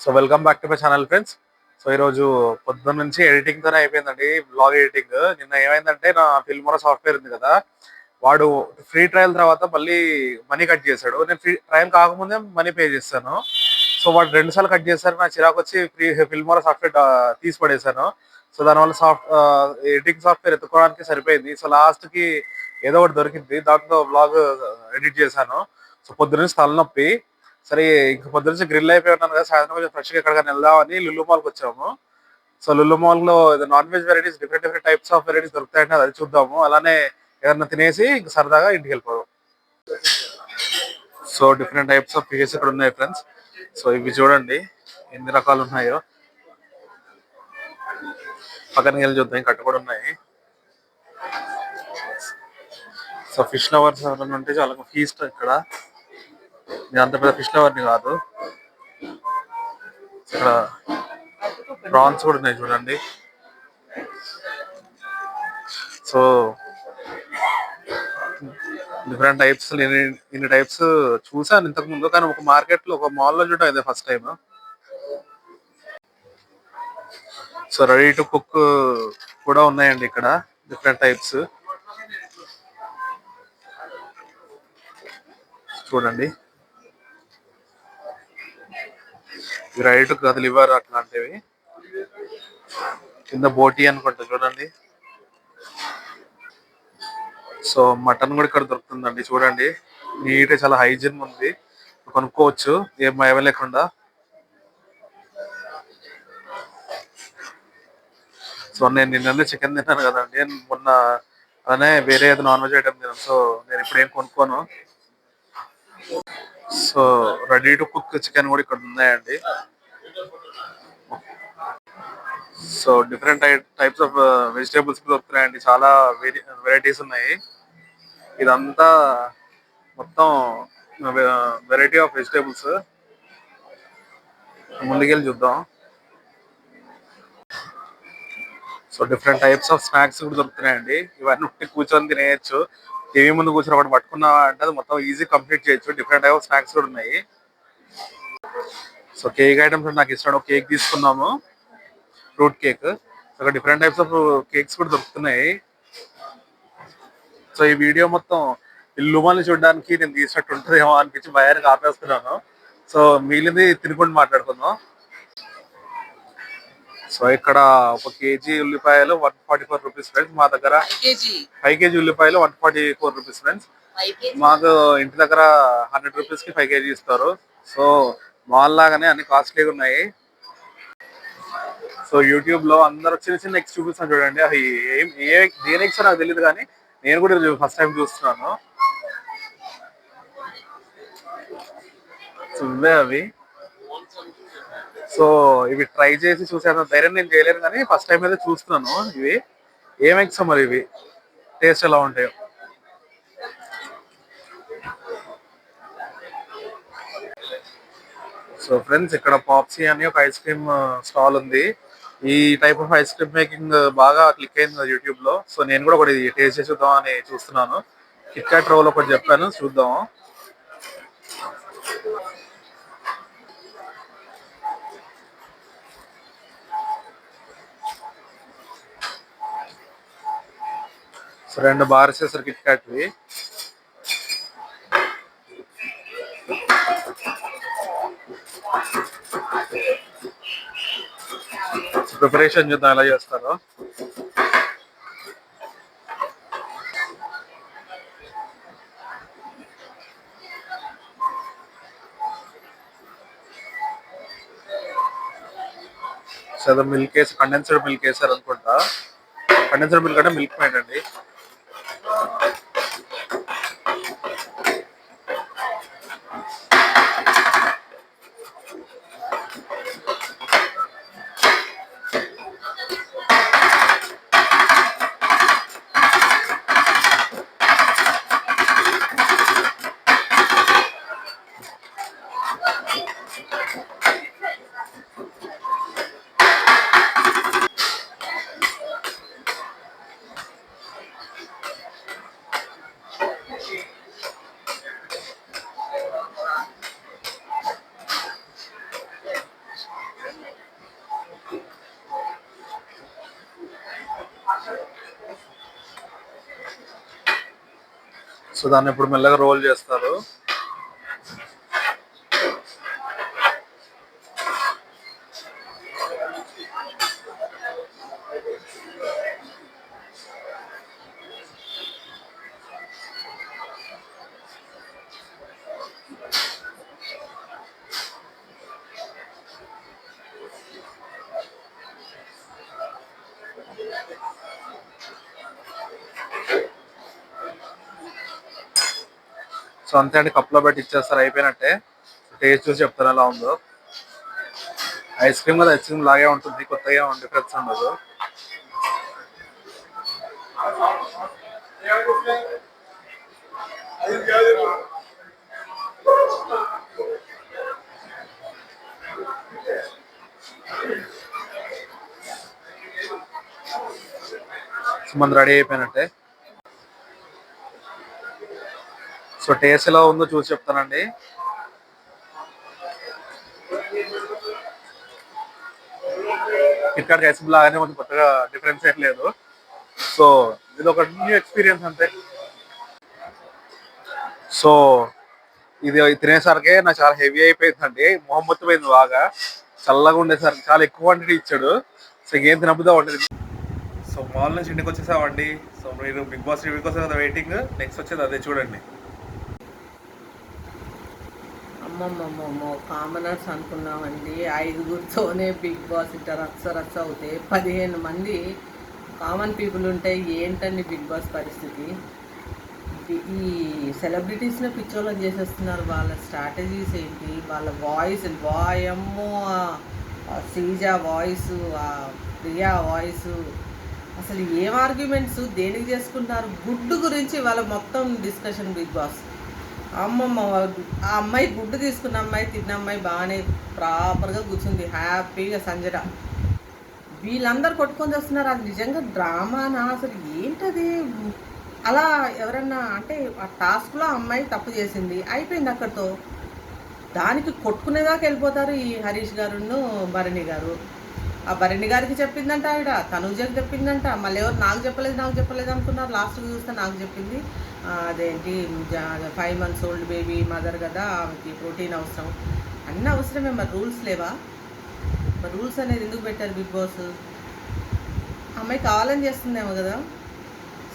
So welcome back to my channel friends so ఈరోజు పొద్దున్న నుంచి ఎడిటింగ్ తోనే అయిపోయిందండి బ్లాగ్ ఎడిటింగ్ నిన్న ఏమైందంటే నా ఫిల్మోరా సాఫ్ట్వేర్ ఉంది కదా వాడు ఫ్రీ ట్రయల్ తర్వాత మళ్ళీ మనీ కట్ చేశాడు. నేను ఫ్రీ ట్రయల్ కాకముందే మనీ పే చేస్తాను సో వాడు రెండు సార్లు కట్ చేశారు నా చిరాకు వచ్చి ఫ్రీ ఫిల్మోరా సాఫ్ట్వేర్ తీసి పడేశాను సో దానివల్ల సాఫ్ట్ ఎడిటింగ్ సాఫ్ట్వేర్ ఎత్తుకోవడానికి సరిపోయింది. సో లాస్ట్కి ఏదో ఒకటి దొరికింది. దాంతో బ్లాగ్ ఎడిట్ చేశాను. సో పొద్దున నుంచి తలనొప్పి. సరే ఇంక పొద్దున నుంచి గ్రిల్ అయిపోయి ఉన్నాను కదా సాయంత్రం కొంచెం ఫ్రెష్గా ఎక్కడికైనా వెళ్దామని లుల్లు మాల్కి వచ్చాము. సో లుల్లు మాల్లో non veg varieties different different types of varieties దొరుకుతాయంటే అది చూద్దాము. అలానే ఏదైనా తినేసి ఇంక సరదాగా ఇంటికి వెళ్ళిపోదాం. So different types of fishes ఇక్కడ ఉన్నాయి ఫ్రెండ్స్ సో ఇవి చూడండి ఎన్ని రకాలు ఉన్నాయో. పక్కన వెళ్ళి చూద్దాం ఇంకా అట్టు కూడా ఉన్నాయి. సో ఫిష్ లవర్స్ ఎవరైనా ఉంటే చాలా ఫీస్ట్ ఇక్కడ. నేను అంత పెద్ద ఫిష్ లవర్ని కాదు. ఇక్కడ ప్రాన్స్ కూడా ఉన్నాయి చూడండి. సో డిఫరెంట్ టైప్స్ ఇన్ని టైప్స్ చూసాను ఇంతకు ముందు కానీ ఒక మార్కెట్లో ఒక మాల్లో చూడటం ఇదే first time so ready to cook కూడా ఉన్నాయండి ఇక్కడ డిఫరెంట్ టైప్స్ చూడండి. రెడీ టు కథ అట్లాంటివి. కింద బోటి అనుకుంటా చూడండి. సో మటన్ కూడా ఇక్కడ దొరుకుతుందండి చూడండి. నీట్ చాలా హైజీన్ ఉంది. కొనుక్కోవచ్చు ఏం భయం లేకుండా. సో నేను నిన్న చికెన్ తిన్నాను కదండి. నేను మొన్న అలానే వేరే ఏదో నాన్ వెజ్ ఐటమ్ తిన్నాను. సో నేను ఇప్పుడు ఏం కొనుక్కోను. So ready to cook chicken కూడా ఇక్కడ ఉన్నాయండి. So different types of vegetables దొరుకుతున్నాయండి. చాలా వెరైటీస్ ఉన్నాయి. ఇదంతా మొత్తం వెరైటీ ఆఫ్ వెజిటేబుల్స్. ముందుకెళ్ళి చూద్దాం. So different types of snacks కూడా దొరుకుతున్నాయండి. ఇవన్నీ కూర్చొని తినేయచ్చు. టీవీ ముందు కూర్చొని ఒకటి పట్టుకున్నా అంటే అది మొత్తం ఈజీ కంప్లీట్ చేయొచ్చు. డిఫరెంట్ టైప్ ఆఫ్ స్నాక్స్ కూడా ఉన్నాయి. సో కేక్ ఐటమ్స్ నాకు ఇష్టం. కేక్ తీసుకున్నాము. Fruit cake so different types of cakes కూడా దొరుకుతున్నాయి. సో ఈ వీడియో మొత్తం ఇల్లు చూడడానికి నేను తీసినట్టు ఉంటుందేమో అనిపించి భయానికి ఆపేస్తున్నాను. సో మిగిలింది తినుకుంటూ మాట్లాడుకుందాం. సో ఇక్కడ ఒక కేజీ ఉల్లిపాయలు one forty four rupees friends మా దగ్గర ఫైవ్ కేజీ ఉల్లిపాయలు one forty four rupees friends మాకు ఇంటి దగ్గర హండ్రెడ్ రూపీస్కి ఫైవ్ కేజీ ఇస్తారు. సో మాల్ లాగానే అన్ని కాస్ట్లీగా ఉన్నాయి. సో యూట్యూబ్లో అందరూ చిన్న చిన్న ఎక్స్ చూపిస్తాను చూడండి. అవి ఏం ఏ దేని ఎక్స్ నాకు తెలియదు కానీ నేను కూడా ఫస్ట్ టైం చూస్తున్నాను. సో ఇవే అవి. సో ఇవి ట్రై చేసి చూసాను ధైర్యం నేను చేయలేను కానీ ఫస్ట్ టైం అయితే చూస్తున్నాను ఇవి. ఏం ఎగ్స్ మరి ఇవి? టేస్ట్ ఎలా ఉంటాయో? సో ఫ్రెండ్స్ ఇక్కడ పాప్సీ అని ఒక ఐస్ క్రీమ్ స్టాల్ ఉంది. ఈ type of ice cream making బాగా క్లిక్ అయింది యూట్యూబ్లో. సో నేను కూడా ఒకటి టేస్ట్ చేసి చూద్దాం అని చూస్తున్నాను. కిట్ క్యాట్ రోల్ ఒకటి చెప్పాను చూద్దాం. రెండు బార్స్ చేసారు కిట్ క్యాట్వి ప్రిపరేషన్ చూద్దాం ఎలా చేస్తారో. సో మిల్క్ వేసి కండెన్స్డ్ మిల్క్ వేసారు అనుకుంటా కండెన్స్డ్ మిల్క్ అంటే మిల్క్ పాయింట్ అండి Thank you. సో దాన్ని ఇప్పుడు మెల్లగా రోల్ చేస్తారు. సో అంతే అండి కప్లో పెట్టి ఇచ్చేస్తారు అయిపోయినట్టే. టేస్ట్ చూసి చెప్తారు ఎలా ఉందో. ఐస్ క్రీమ్ కదా ఐస్ క్రీమ్ లాగే ఉంటుంది కొత్తగా డిఫరెన్స్ ఉండదు. సో రెడీ అయిపోయినట్టే. సో టేస్ట్ ఎలా ఉందో చూసి చెప్తానండి. ఇక్కడ ఐస్ లాగానే ఉంది కొత్తగా డిఫరెన్స్ ఏం లేదు. సో ఇది ఒక న్యూ ఎక్స్పీరియన్స్ అంతే. సో ఇది తినేసరికి నాకు చాలా హెవీ అయిపోయిందండి మొహం పోయింది బాగా. చల్లగా ఉండేసరికి చాలా ఎక్కువ క్వాంటిటీ ఇచ్చాడు. సో ఏం తినబుద్దా ఉండేది. సో మాల్ నుంచి ఇంటికి వచ్చేసామండి. సో మీరు బిగ్ బాస్ రివ్యూ కోసం కదా వెయిటింగ్ నెక్స్ట్ వచ్చేది అదే చూడండి. అమ్మమ్మమ్మమ్మ కామనర్స్ అనుకున్నామండి. ఐదుగురితోనే బిగ్ బాస్ ఇట్లా రచ్చ రచ్చ అవుతాయి పదిహేను మంది కామన్ పీపుల్ ఉంటే ఏంటండి బిగ్ బాస్ పరిస్థితి? ఈ- ఈ సెలబ్రిటీస్ని పిచ్చోళ్ళని చేసేస్తున్నారు. వాళ్ళ స్ట్రాటజీస్ ఏంటి? వాళ్ళ వాయిస్ వాయమ్మో శ్రీజ వాయిస్ ప్రియా వాయిస్. అసలు ఏం ఆర్గ్యుమెంట్స్? దేనికి చేసుకుంటున్నారు గుడ్డు గురించి వాళ్ళ మొత్తం డిస్కషన్ బిగ్ బాస్. అమ్మమ్మ ఆ అమ్మాయి గుడ్డు తీసుకున్న అమ్మాయి తిన్న అమ్మాయి బాగానే ప్రాపర్గా కూర్చుంది. హ్యాపీగా సంజట వీళ్ళందరూ కొట్టుకొని వస్తున్నారు అది నిజంగా డ్రామానా అసలు ఏంటది? అలా ఎవరన్నా అంటే ఆ టాస్క్లో అమ్మాయి తప్పు చేసింది. అయిపోయింది అక్కడితో. దానికి కొట్టుకునేదాకా వెళ్ళిపోతారు ఈ హరీష్ గారును భరణి గారు. ఆ భరణి గారికి చెప్పిందంట ఆవిడ తనుజకి చెప్పిందంట. మళ్ళీ ఎవరు నాకు చెప్పలేదు నాకు చెప్పలేదు అనుకున్నారు. లాస్ట్ చూస్తే నాకు చెప్పింది. అదేంటి five months old baby mother కదా ఆమెకి ప్రోటీన్ అవసరం. అన్నీ అవసరమే మరి రూల్స్ లేవా? మరి రూల్స్ అనేది ఎందుకు పెట్టారు బిగ్ బాస్? అమ్మాయి కావాలని చేస్తుందేమో కదా?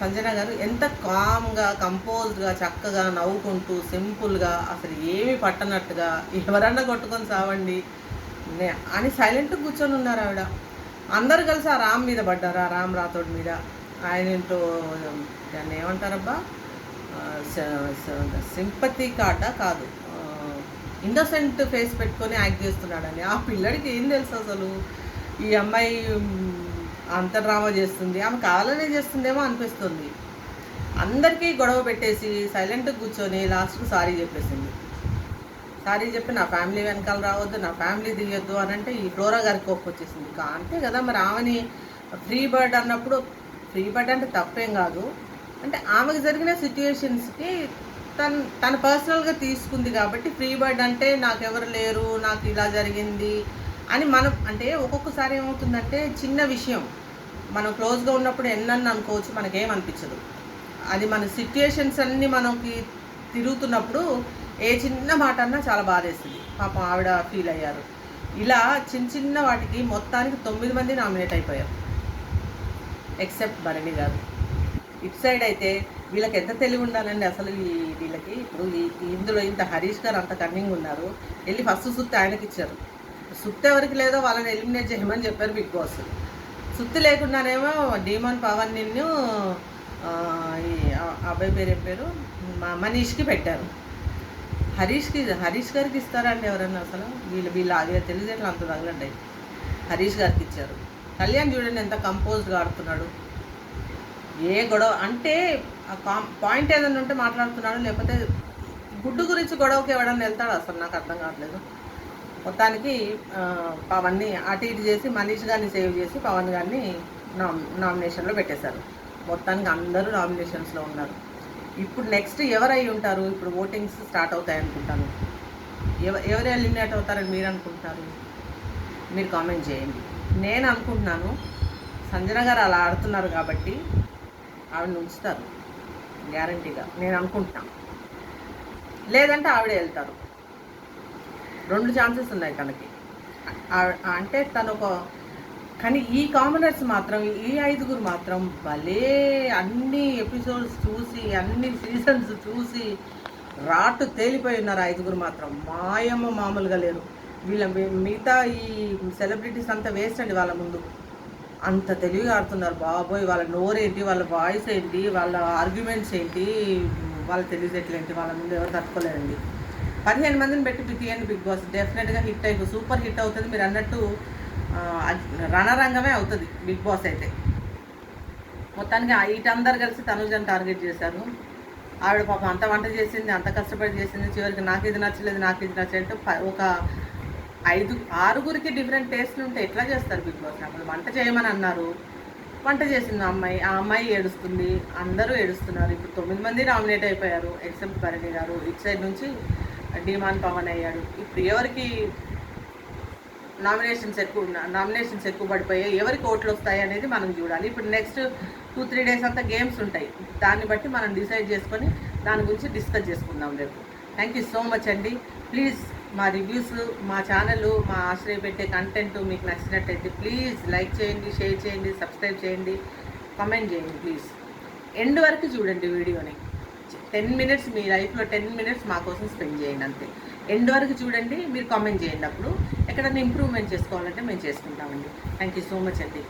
సంజన గారు ఎంత కామ్గా కంపోజ్డ్గా చక్కగా నవ్వుకుంటూ సింపుల్గా అసలు ఏమి పట్టనట్టుగా ఎవరన్నా కొట్టుకొని సావండి. అని సైలెంట్గా కూర్చొని ఉన్నారు ఆవిడ. అందరు కలిసి ఆ రామ్ మీద పడ్డారు ఆ రామ్ రాథోడ్ మీద. ఆయన ఏంటో దాన్ని ఏమంటారబ్బా? సింపతి కాట కాదు. ఇండోసెంట్ ఫేస్ పెట్టుకొని యాక్ట్ చేస్తున్నాడని. ఆ పిల్లడికి ఏం తెలుసు అసలు? ఈ అమ్మాయి మ్, అంత డ్రామా చేస్తుంది. ఆమె కావాలనే చేస్తుందేమో అనిపిస్తుంది. అందరికీ గొడవ పెట్టేసి సైలెంట్గా కూర్చొని లాస్ట్కు సారీ చెప్పేసింది. సారీ చెప్పి నా ఫ్యామిలీ వెనకాల రావద్దు నా ఫ్యామిలీ దిగొద్దు అని అంటే ఈ ఫ్లోరా గారికి కోపం వచ్చేసింది. కా- అంతే కదా మరి ఆమెని ఫ్రీ బర్డ్ అన్నప్పుడు ఫ్రీ బర్డ్ అంటే తప్పేం కాదు. అంటే ఆమెకు జరిగిన సిచ్యువేషన్స్కి తను తను పర్సనల్గా తీసుకుంది కాబట్టి ఫ్రీ బర్డ్ అంటే నాకెవరు లేరు నాకు ఇలా జరిగింది అని మనం అంటే ఒక్కొక్కసారి ఏమవుతుందంటే చిన్న విషయం. మనం క్లోజ్గా ఉన్నప్పుడు ఎన్నన్ను అనుకోవచ్చు మనకేం అనిపించదు. అది మన సిచ్యుయేషన్స్ అన్నీ మనకి తిరుగుతున్నప్పుడు ఏ చిన్న మాట అన్నా చాలా బాధేస్తుంది. పాపం ఆవిడ ఫీల్ అయ్యారు. ఇలా చిన్న చిన్న వాటికి మొత్తానికి తొమ్మిది మంది నామినేట్ అయిపోయారు ఎక్సెప్ట్ భరణి గారు. ఇటు సైడ్ అయితే వీళ్ళకి ఎంత తెలివి ఉండాలండి అసలు ఈ వీళ్ళకి? ఇప్పుడు ఈ ఇందులో ఇంత హరీష్ గారు అంత కన్నింగ్ ఉన్నారు. వెళ్ళి ఫస్ట్ సుత్తి ఆయనకి ఇచ్చారు సుత్తి ఎవరికి లేదో వాళ్ళని ఎలిమినేట్ చేయమని చెప్పారు బిగ్ బాస్. సుత్తి లేకుండానేమో డీమన్ పవన్ నిన్ను ఈ అబ్బాయి పేరు ఏం పేరు? మనీష్కి పెట్టారు. హరీష్కి హరీష్ గారికి ఇస్తారండి ఎవరన్నా అసలు? వీళ్ళు వీళ్ళు అది తెలియజేట్లు అంత తగలండి. హరీష్ గారికి ఇచ్చారు. కళ్యాణ్ చూడండి ఎంత కంపోజ్డ్గా ఆడుతున్నాడు. ఏ గొడవ అంటే ఆ కాం పాయింట్ ఏదైనా ఉంటే మాట్లాడుతున్నాడు లేకపోతే గుడ్డు గురించి గొడవకి ఎవడన్నా వెళ్తాడు? అసలు నాకు అర్థం కావట్లేదు. మొత్తానికి పవన్ని అటు ఇటు చేసి మనీష్ గారిని సేవ్ చేసి పవన్ గారిని నామ్ నామినేషన్లో పెట్టేశారు. మొత్తానికి అందరూ నామినేషన్స్లో ఉన్నారు. ఇప్పుడు నెక్స్ట్ ఎవరై ఉంటారు? ఇప్పుడు ఓటింగ్స్ స్టార్ట్ అవుతాయి అనుకుంటాను ఎవ ఎవరు ఎలిమినేట్ అవుతారని మీరు అనుకుంటున్నారు మీరు కామెంట్ చేయండి. నేను అనుకుంటున్నాను సంజన గారు అలా ఆడుతున్నారు కాబట్టి ఆవిడని ఉంచుతారు గ్యారంటీగా నేను అనుకుంటున్నాను. లేదంటే ఆవిడే వెళ్తారు. రెండు ఛాన్సెస్ ఉన్నాయి తనకి. అంటే తను ఒక కానీ ఈ కామనర్స్ మాత్రం ఈ ఐదుగురు మాత్రం భలే అన్ని ఎపిసోడ్స్ చూసి అన్ని సీజన్స్ చూసి రాటు తేలిపోయి ఉన్నారు ఐదుగురు మాత్రం. మాయమ్మ మామూలుగా లేరు. వీళ్ళ మిగతా ఈ సెలబ్రిటీస్ అంతా వేస్ట్ అండి వాళ్ళ ముందు. అంత తెలివిగా ఆడుతున్నారు బాబోయ్ వాళ్ళ నోరేంటి వాళ్ళ వాయిస్ ఏంటి వాళ్ళ ఆర్గ్యుమెంట్స్ ఏంటి వాళ్ళ తెలివితేటలేంటి వాళ్ళ ముందు ఎవరు తట్టుకోలేరండి. పదిహేను మందిని పెట్టి తీయండి బిగ్ బాస్ డెఫినెట్గా హిట్ అయిపో సూపర్ హిట్ అవుతుంది మీరు అన్నట్టు రణరంగమే అవుతుంది బిగ్ బాస్ అయితే. మొత్తానికి వీటందరు కలిసి తనుజని టార్గెట్ చేశారు. ఆవిడ పాపం అంత వంట చేసింది అంత కష్టపడి చేసింది చివరికి నాకు ఇది నచ్చలేదు నాకు ఇది నచ్చలేదు ఒక ఐదు ఆరుగురికి డిఫరెంట్ టేస్ట్లు ఉంటే ఎట్లా చేస్తారు బిగ్ బాస్? అప్పుడు వంట చేయమని అన్నారు. వంట చేసింది అమ్మాయి ఆ అమ్మాయి ఏడుస్తుంది అందరూ ఏడుస్తున్నారు. ఇప్పుడు తొమ్మిది మంది నామినేట్ అయిపోయారు ఎక్సెప్ట్ భరణి గారు ఇటు సైడ్ నుంచి డిమాండ్ పవన్ అయ్యాడు. ఇప్పుడు ఎవరికి నామినేషన్స్ ఎక్కువ నామినేషన్స్ ఎక్కువ పడిపోయాయి ఎవరికి ఓట్లు వస్తాయి అనేది మనం చూడాలి. ఇప్పుడు నెక్స్ట్ టూ త్రీ డేస్ అంతా గేమ్స్ ఉంటాయి. దాన్ని బట్టి మనం డిసైడ్ చేసుకొని దాని గురించి డిస్కస్ చేసుకుందాం రేపు. థ్యాంక్ యూ సో మచ్ అండి. ప్లీజ్ మా రివ్యూస్ మా ఛానల్ మా ఆశ్రయ పెట్టే కంటెంట్ మీకు నచ్చినట్టయితే ప్లీజ్ లైక్ చేయండి షేర్ చేయండి సబ్స్క్రైబ్ చేయండి కమెంట్ చేయండి ప్లీజ్ ఎండ్ వరకు చూడండి వీడియోని. టెన్ మినిట్స్ మీ లైఫ్లో టెన్ మినిట్స్ మా కోసం స్పెండ్ చేయండి అంతే. ఎండ్ వరకు చూడండి మీరు కామెంట్ చేయండి అప్పుడు. ఎక్కడైనా ఇంప్రూవ్మెంట్ చేసుకోవాలంటే మేము చేసుకుంటామండి. థ్యాంక్ యూ సో మచ్ అండి.